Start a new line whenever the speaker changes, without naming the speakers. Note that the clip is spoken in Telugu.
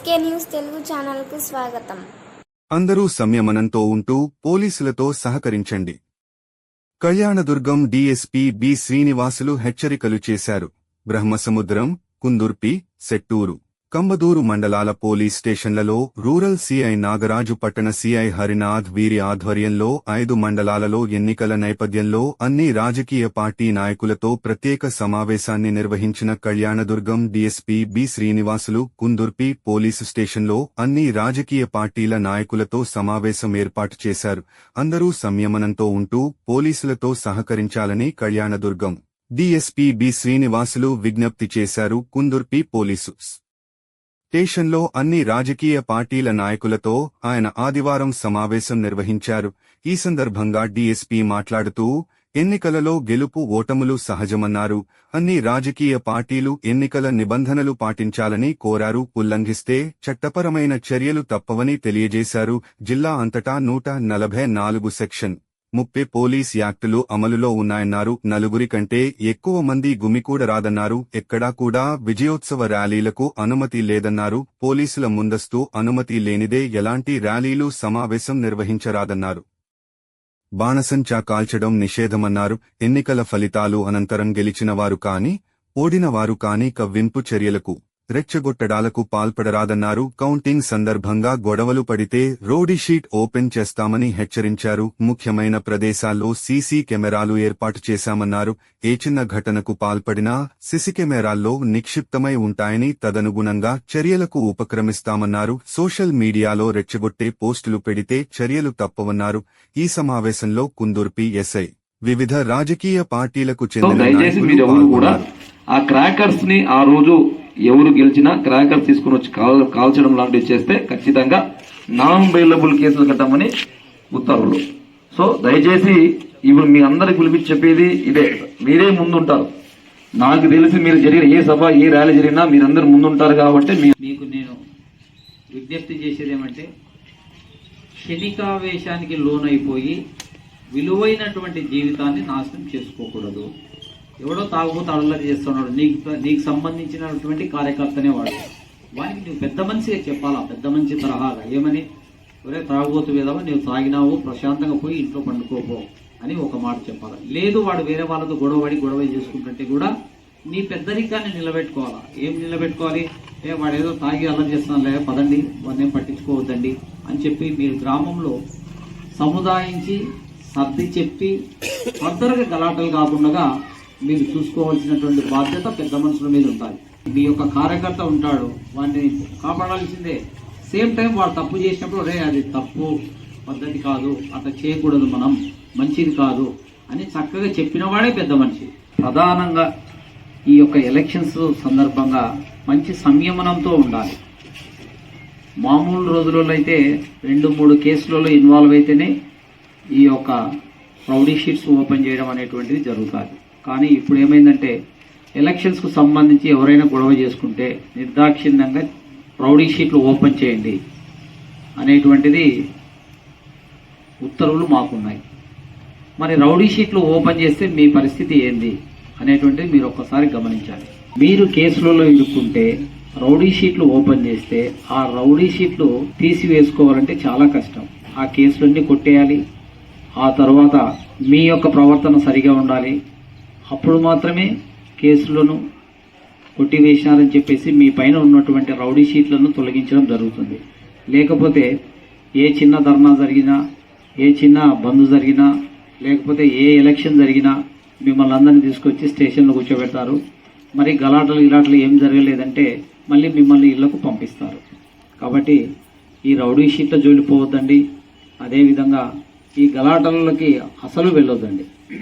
ఎస్కే న్యూస్ తెలుగు ఛానల్కు స్వాగతం.
అందరూ సంయమనంతో ఉంటూ పోలీసులతో సహకరించండి. కళ్యాణదుర్గం డీఎస్పీ బి శ్రీనివాసులు హెచ్చరికలు చేశారు. బ్రహ్మసముద్రం కుందుర్పి సెట్టూరు. కంబదూరు మండలాల పోలీస్ స్టేషన్లలో రూరల్ సీఐ నాగరాజు పట్టణ సీఐ హరినాథ్ వీరి ఆధ్వర్యంలో ఐదు మండలాలలో ఎన్నికల నేపథ్యంలో అన్ని రాజకీయ పార్టీ నాయకులతో ప్రత్యేక సమావేశాన్ని నిర్వహించిన Kalyanadurgam DSP B Srinivasulu Kundurpi police స్టేషన్లో అన్ని రాజకీయ పార్టీల నాయకులతో సమావేశం ఏర్పాటు చేశారు. అందరూ సంయమనంతో ఉంటూ పోలీసులతో సహకరించాలని కళ్యాణదుర్గం డీఎస్పీ బి శ్రీనివాసులు విజ్ఞప్తి చేశారు. కుందుర్పి పోలీసు స్టేషన్లో అన్ని రాజకీయ పార్టీల నాయకులతో ఆయన ఆదివారం సమావేశం నిర్వహించారు. ఈ సందర్భంగా డీఎస్పీ మాట్లాడుతూ ఎన్నికలలో గెలుపు ఓటములు సహజమన్నారు. అన్ని రాజకీయ పార్టీలు ఎన్నికల నిబంధనలు పాటించాలని కోరారు. ఉల్లంఘిస్తే చట్టపరమైన చర్యలు తప్పవని తెలియజేశారు. జిల్లా అంతటా నూట నలభై నాలుగు సెక్షన్. ముప్పై పోలీస్ యాక్టులు అమలులో ఉన్నాయన్నారు. నలుగురి కంటే ఎక్కువ మంది గుమికూడరాదన్నారు. ఎక్కడా కూడా విజయోత్సవ ర్యాలీలకు అనుమతి లేదన్నారు. పోలీసుల ముందస్తు అనుమతి లేనిదే ఎలాంటి ర్యాలీలు సమావేశం నిర్వహించరాదన్నారు. బాణసంచా కాల్చడం నిషేధమన్నారు. ఎన్నికల ఫలితాలు అనంతరం గెలిచినవారు కాని ఓడినవారు కాని కవ్వింపు చర్యలకు రెచ్చగొట్టడాలకు పాల్పడరాదన్నారు. కౌంటింగ్ సందర్భంగా గొడవలు పడితే రోడీ షీట్ ఓపెన్ చేస్తామని హెచ్చరించారు. ముఖ్యమైన ప్రదేశాల్లో సీసీ కెమెరాలు ఏర్పాటు చేశామన్నారు. ఏ చిన్న ఘటనకు పాల్పడినా సిసి కెమెరాల్లో నిక్షిప్తమై ఉంటాయని తదనుగుణంగా చర్యలకు ఉపక్రమిస్తామన్నారు. సోషల్ మీడియాలో రెచ్చగొట్టే పోస్టులు పెడితే చర్యలు తప్పవన్నారు. ఈ సమావేశంలో కుందుర్పి ఎస్ఐ వివిధ రాజకీయ పార్టీలకు చెందిన
ఆ క్రాకర్స్ని ఆ రోజు ఎవరు గెలిచినా క్రాకర్స్ తీసుకుని వచ్చి కాల్ కాల్చడం లాంటివి చేస్తే ఖచ్చితంగా నాన్ బెయిలబుల్ కేసులు కట్టమని ఉత్తర్వులు. సో దయచేసి ఇప్పుడు మీ అందరికి పిలిపించి చెప్పేది ఇదే. మీరే ముందుంటారు. నాకు తెలిసి మీరు జరిగిన ఏ సభ ఏ ర్యాలీ జరిగినా మీరందరూ ముందుంటారు కాబట్టి
మీకు నేను విజ్ఞప్తి చేసేది ఏమంటే క్షణికావేశానికి లోనైపోయి విలువైనటువంటి జీవితాన్ని నాశనం చేసుకోకూడదు. ఎవడో తాగుబోతు అల్లరి చేస్తున్నాడు. నీకు నీకు సంబంధించినటువంటి కార్యకర్తనే వాడు. వానికి నువ్వు పెద్ద మనిషిగా చెప్పాలా? పెద్ద మనిషి తరహాగా ఏమని? ఒరే తాగుబోతు విధవా నువ్వు తాగినావు ప్రశాంతంగా పోయి ఇంట్లో పండుకోపో అని ఒక మాట చెప్పాలి? లేదు వాడు వేరే వాళ్ళతో గొడవపడి గొడవ చేసుకుంటుంటే కూడా నీ పెద్దరికాన్ని నిలబెట్టుకోవాలా? ఏం నిలబెట్టుకోవాలి? ఏ వాడు ఏదో తాగి అల్లరి చేస్తున్నాను లేదా పదండి వాడిని పట్టించుకోవద్దండి అని చెప్పి మీరు గ్రామంలో సముదాయించి సర్ది చెప్పి ఫర్దర్గా గలాటలు కాకుండా మీరు చూసుకోవాల్సినటువంటి బాధ్యత పెద్ద మనుషుల మీద ఉంటుంది మీ యొక్క కార్యకర్త ఉంటాడు వాడిని కాపాడాల్సిందే. సేమ్ టైం వాడు తప్పు చేసినప్పుడు రే అది తప్పు పద్ధతి కాదు అట్లా చేయకూడదు మనం మంచిది కాదు అని చక్కగా చెప్పిన వాడే పెద్ద మనిషి. ప్రధానంగా ఈ యొక్క ఎలక్షన్స్ సందర్భంగా మంచి సంయమనంతో ఉండాలి. మామూలు రోజులలో అయితే రెండు మూడు కేసులలో ఇన్వాల్వ్ అయితేనే ఈ యొక్క రౌడీ షీట్స్ ఓపెన్ చేయడం అనేటువంటిది జరుగుతుంది. కానీ ఇప్పుడు ఏమైందంటే ఎలక్షన్స్కు సంబంధించి ఎవరైనా గొడవ చేసుకుంటే నిర్దాక్షిణ్యంగా రౌడీ షీట్లు ఓపెన్ చేయండి అనేటువంటిది ఉత్తర్వులు మాకున్నాయి. మరి రౌడీ షీట్లు ఓపెన్ చేస్తే మీ పరిస్థితి ఏంది అనేటువంటిది మీరు ఒక్కసారి గమనించాలి. మీరు కేసులలో ఇరుక్కుంటే రౌడీ షీట్లు ఓపెన్ చేస్తే ఆ రౌడీ షీట్లు తీసివేసుకోవాలంటే చాలా కష్టం. ఆ కేసులన్నీ కొట్టేయాలి. ఆ తర్వాత మీ యొక్క ప్రవర్తన సరిగా ఉండాలి. అప్పుడు మాత్రమే కేసులను కొట్టివేసినారని చెప్పేసి మీ పైన ఉన్నటువంటి రౌడీ షీట్లను తొలగించడం జరుగుతుంది. లేకపోతే ఏ చిన్న ధర్నా జరిగినా ఏ చిన్న బంద్ జరిగినా లేకపోతే ఏ ఎలక్షన్ జరిగినా మిమ్మల్ని అందరినీ తీసుకొచ్చి స్టేషన్లో కూర్చోబెడతారు. మరి గలాటలు గిలాటలు ఏం జరగలేదంటే మళ్ళీ మిమ్మల్ని ఇళ్ళకు పంపిస్తారు. కాబట్టి ఈ రౌడీ షీట్ల జోలిపోవద్దండి అదేవిధంగా ఈ గలాటలకి అసలు వెళ్ళొద్దండి.